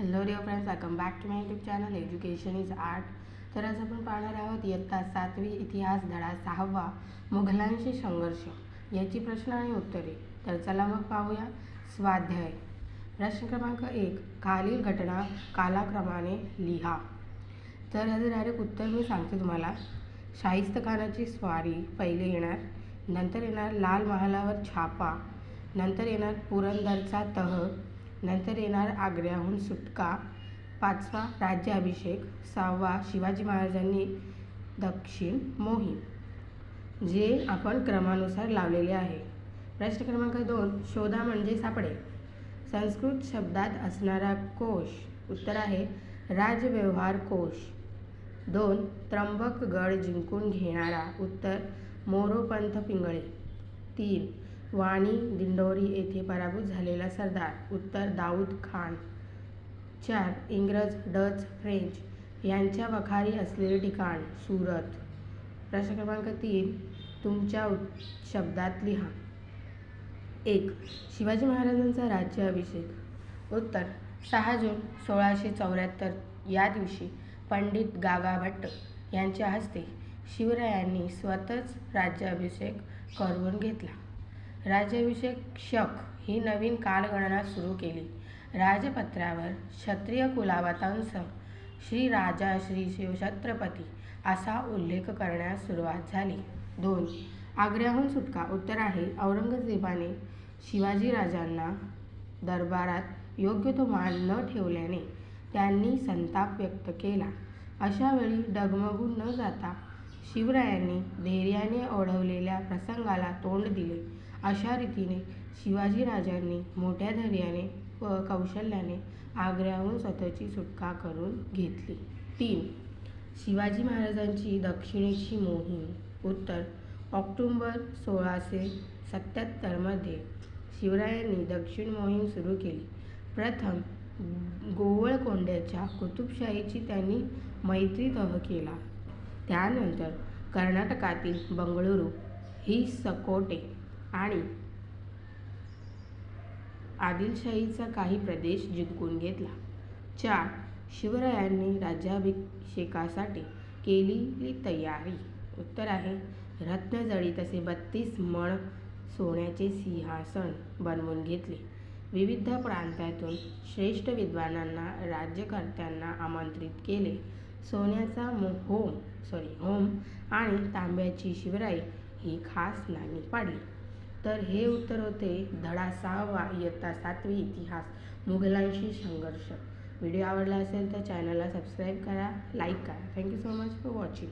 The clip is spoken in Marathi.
Hello Dio friends welcome back to my YouTube channel education is art तर आज आपण पाहणार आहोत इयत्ता सातवी इतिहास धडा सहावा मुघलांशी संघर्ष. याची प्रश्न आणि उत्तरे. तर चला मग पाहूया स्वाध्याय. प्रश्न क्रमांक एक खालील घटना कालाक्रमाने लिहा. तर याचं डायरेक्ट उत्तर मी सांगते तुम्हाला. शाहिस्त खानाची स्वारी पहिले येणार नंतर येणार लाल महालावर छापा नंतर येणार पुरंदरचा तह नंतर येणार आग्र्याहून सुटका पाचवा राज्याभिषेक सहावा शिवाजी महाराजांनी दक्षिण मोहीम जे आपण क्रमानुसार लावलेले आहे. प्रश्न क्रमांक दोन शोधा म्हणजे सापडे. संस्कृत शब्दात असणारा कोश उत्तर आहे राजव्यवहार कोश. दोन त्र्यंबकगड जिंकून घेणारा उत्तर मोरोपंथ पिंगळे. तीन वाणी दिंडोरी येथे पराभूत झालेला सरदार. उत्तर दाऊद खान. चार इंग्रज डच फ्रेंच यांच्या वखारी असलेले ठिकाण सुरत. प्रश्न क्रमांक तीन तुमच्या शब्दात लिहा. एक शिवाजी महाराजांचा राज्याभिषेक उत्तर सहा जून सोळाशे चौऱ्याहत्तर या दिवशी पंडित गागा भट्ट यांच्या हस्ते शिवरायांनी स्वतःच राज्याभिषेक करवून घेतला. राज्याभिषेक शक ही नवीन कालगणना सुरू केली. राजपत्रावर क्षत्रिय कुलावतांस श्री राजा श्री शिवछत्रपती असा उल्लेख करण्यास सुरुवात झाली. दोन आग्र्याहून सुटका. उत्तर आहे औरंगजेबाने शिवाजी राजांना दरबारात योग्य तो मान न ठेवल्याने त्यांनी संताप व्यक्त केला. अशा वेळी डगमगून न जाता शिवरायांनी धैर्याने ओढवलेल्या प्रसंगाला तोंड दिले. अशा रीतीने शिवाजीराजांनी मोठ्या धैर्याने व कौशल्याने आग्र्याहून स्वतःची सुटका करून घेतली. तीन. शिवाजी महाराजांची दक्षिणेची मोहीम. उत्तर. ऑक्टोंबर सोळाशे सत्याहत्तरमध्ये शिवरायांनी दक्षिण मोहीम सुरू केली. प्रथम गोवळकोंड्याच्या कुतुबशाहीची त्यांनी मैत्री तह केला. त्यानंतर कर्नाटकातील बंगळुरू ही सकोटे आणि आदिलशाहीचा काही प्रदेश जिंकून घेतला. चार शिवरायांनी राज्याभिषेकासाठी केलेली तयारी. उत्तर आहे रत्नजळी तसे बत्तीस मण सोन्याचे सिंहासन बनवून घेतले. विविध प्रांतातून श्रेष्ठ विद्वानांना राज्यकर्त्यांना आमंत्रित केले. सोन्याचा मो होम सॉरी होम आणि तांब्याची शिवराई ही खास नाणी पाडली. तर हे उत्तर होते धडा सहावा इयत्ता सातवी इतिहास मुघलांशी संघर्ष. व्हिडिओ आवडला असेल तर चॅनलला सबस्क्राईब करा लाईक करा. Thank you so much for watching